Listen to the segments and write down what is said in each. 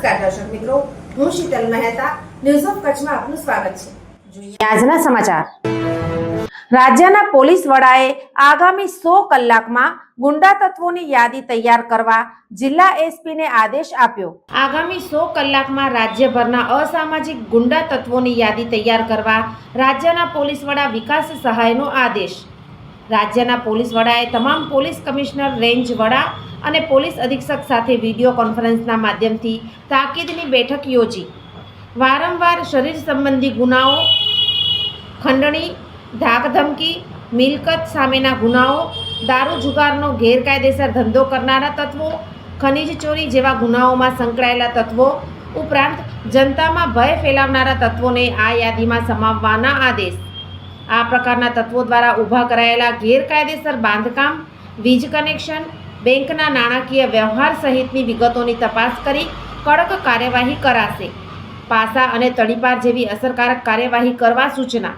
નમસ્કાર દર્શક મિત્રો હું શીતલ મહેતા ન્યૂઝ ઓફ કચ્છમાં આપનું સ્વાગત છે. જોઈએ આજના સમાચાર. રાજ્યના પોલીસ વડાએ આગામી સો કલાકમાં ગુંડા તત્વોની યાદી તૈયાર કરવા જિલ્લા એસપીને આદેશ આપ્યો. આગામી સો કલાકમાં રાજ્યભરના અસામાજિક ગુંડા તત્વોની યાદી તૈયાર કરવા રાજ્યના પોલીસ વડા વિકાસ સહાયનો આદેશ. રાજ્યના પોલીસ વડાએ તમામ પોલીસ કમિશનર રેન્જ વડા અને પોલીસ અધિક્ષક સાથે વીડિયો કોન્ફરન્સના માધ્યમથી તાકીદની બેઠક યોજી. વારંવાર શરીર સંબંધી ગુનાઓ, ખંડણી, ધાકધમકી, મિલકત સામેના ગુનાઓ, દારૂ જુગારનો ગેરકાયદેસર ધંધો કરનારા તત્વો, ખનીજ ચોરી જેવા ગુનાઓમાં સંકળાયેલા તત્વો, ઉપરાંત જનતામાં ભય ફેલાવનારા તત્વોને આ યાદીમાં સમાવવાના આદેશ. આ પ્રકારના તત્વો દ્વારા ઊભા કરાયેલા ગેરકાયદેસર બાંધકામ, વીજ કનેક્શન બેંકના નાણાકીય વ્યવહાર સહિતની વિગતોની તપાસ કરી કડક કાર્યવાહી કરાશે. પાસા અને તડીપાર જેવી અસરકારક કાર્યવાહી કરવા સૂચના.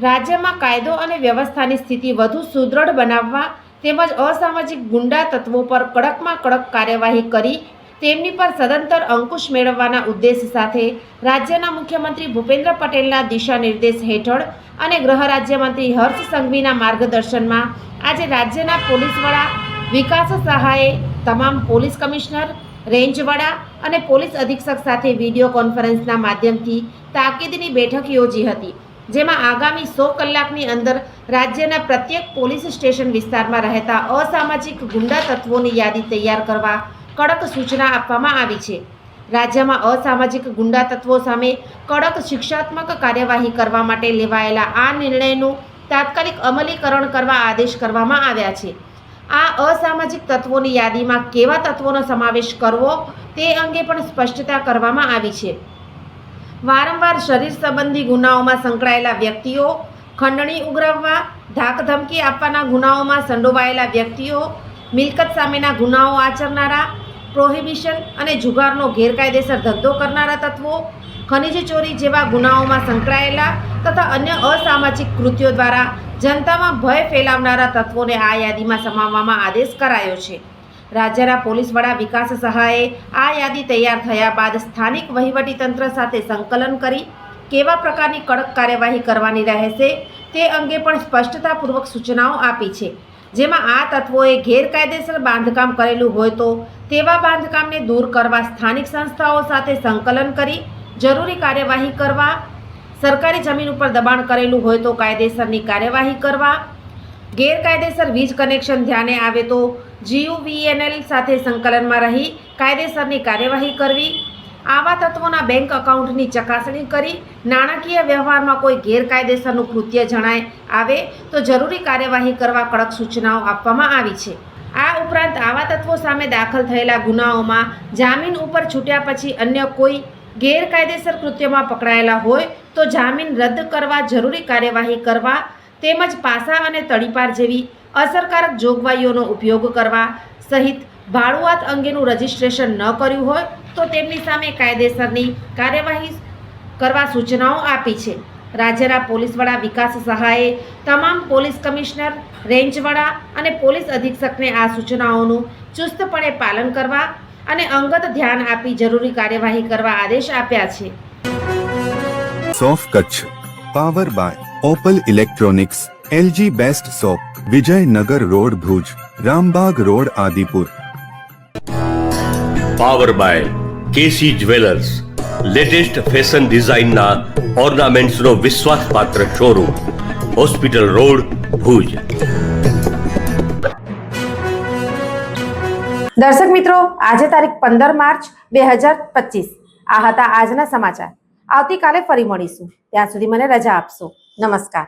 રાજ્યમાં કાયદો અને વ્યવસ્થાની સ્થિતિ વધુ સુદૃઢ બનાવવા તેમજ અસામાજિક ગુંડા તત્વો પર કડકમાં કડક કાર્યવાહી કરી તેમની પર સદંતર અંકુશ મેળવવાના ઉદ્દેશ સાથે રાજ્યના મુખ્યમંત્રી ભૂપેન્દ્ર પટેલના દિશા નિર્દેશ હેઠળ અને ગૃહ રાજ્યમંત્રી હર્ષ સંઘવીના માર્ગદર્શનમાં આજે રાજ્યના પોલીસ વડા વિકાસ સહાયે તમામ પોલીસ કમિશનર રેન્જ વડા અને પોલીસ અધિક્ષક સાથે વીડિયો કોન્ફરન્સના માધ્યમથી તાકીદની બેઠક યોજી હતી, જેમાં આગામી સો કલાકની અંદર રાજ્યના પ્રત્યેક પોલીસ સ્ટેશન વિસ્તારમાં રહેતા અસામાજિક ગુંડા તત્વોની યાદી તૈયાર કરવા કડક સૂચના આપવામાં આવી છે. રાજ્યમાં અસામાજિક ગુંડા તત્વો સામે કડક શિક્ષાત્મક કાર્યવાહી કરવા માટે લેવાયેલા આ નિર્ણયનું તાત્કાલિક અમલીકરણ કરવા આદેશ કરવામાં આવ્યા છે. આ અસામાજિક તત્વોની યાદીમાં કેવા તત્વોનો સમાવેશ કરવો તે અંગે પણ સ્પષ્ટતા કરવામાં આવી છે. વારંવાર શરીર સંબંધી ગુનાઓમાં સંકળાયેલા વ્યક્તિઓ, ખંડણી ઉઘરાવવા ધાકધમકી આપવાના ગુનાઓમાં સંડોવાયેલા વ્યક્તિઓ, મિલકત સામેના ગુનાઓ આચરનારા, પ્રોહિબિશન અને જુગારનો ગેરકાયદેસર ધંધો કરનારા તત્વો ખનિજ ચોરી જેવા ગુનાઓમાં સંકળાયેલા તથા અન્ય અસામાજિક કૃત્યો દ્વારા જનતામાં ભય ફેલાવનારા તત્વોને આ યાદીમાં સમાવવામાં આદેશ કરાયો છે. રાજ્યના પોલીસ વડા વિકાસ સહાયે આ યાદી તૈયાર થયા બાદ સ્થાનિક વહીવટીતંત્ર સાથે સંકલન કરી કેવા પ્રકારની કડક કાર્યવાહી કરવાની રહેશે તે અંગે પણ સ્પષ્ટતાપૂર્વક સૂચનાઓ આપી છે. જેમાં આ તત્વોએ ગેરકાયદેસર બાંધકામ કરેલું હોય તો તેવા બાંધકામને દૂર કરવા સ્થાનિક સંસ્થાઓ સાથે સંકલન કરી જરૂરી કાર્યવાહી કરવા, સરકારી જમીન ઉપર દબાણ કરેલું હોય તો કાયદેસરની કાર્યવાહી કરવા, ગેરકાયદેસર વીજ કનેક્શન ધ્યાને આવે તો જીયુવીએનએલ સાથે સંકલનમાં રહી કાયદેસરની કાર્યવાહી કરવી, આવા તત્વોના બેંક એકાઉન્ટની ચકાસણી કરી, નાણાકીય વ્યવહારમાં કોઈ ગેરકાયદેસરનું કૃત્ય જણાય આવે તો જરૂરી કાર્યવાહી કરવા કડક સૂચનાઓ આપવામાં આવી છે. આ ઉપરાંત આવા તત્વો સામે દાખલ થયેલા ગુનાઓમાં જામીન ઉપર છૂટ્યા પછી અન્ય કોઈ ગેરકાયદેસર કૃત્યમાં પકડાયેલા હોય તો જામીન રદ કરવા જરૂરી કાર્યવાહી કરવા તેમજ પાસા અને તળીપાર જેવી અસરકારક જોગવાઈઓનો ઉપયોગ કરવા સહિત ભાડુઆત અંગેનું રજીસ્ટ્રેશન ન કર્યું હોય તો તેમની સામે કાયદેસરની કાર્યવાહી કરવા સૂચનાઓ આપી છે. રાજ્યના પોલીસ વિકાસ સહાયે તમામ પોલીસ કમિશનર, રેન્જ વડા અને પોલીસ અધિક્ષકને આ સૂચનાઓનું ચુસ્તપણે પાલન કરવા અને અંગત ધ્યાન આપી જરૂરી કાર્યવાહી કરવા આદેશ આપ્યા છે. સોફ Kutch power by Opal electronics LG best shop Vijaynagar road Bhuj Rambagh road Adipur. Power by KC jewellers latest fashion ડિઝાઇનના ઓર્નામેન્ટ્સનો વિશ્વાસપાત્ર શોરૂમ હોસ્પિટલ રોડ ભુજ. દર્શક મિત્રો, આજે તારીખ પંદર માર્ચ બે હજાર પચીસ. આ હતા આજના સમાચાર. આવતીકાલે ફરી મળીશું. ત્યાં સુધી મને રજા આપશો. નમસ્કાર.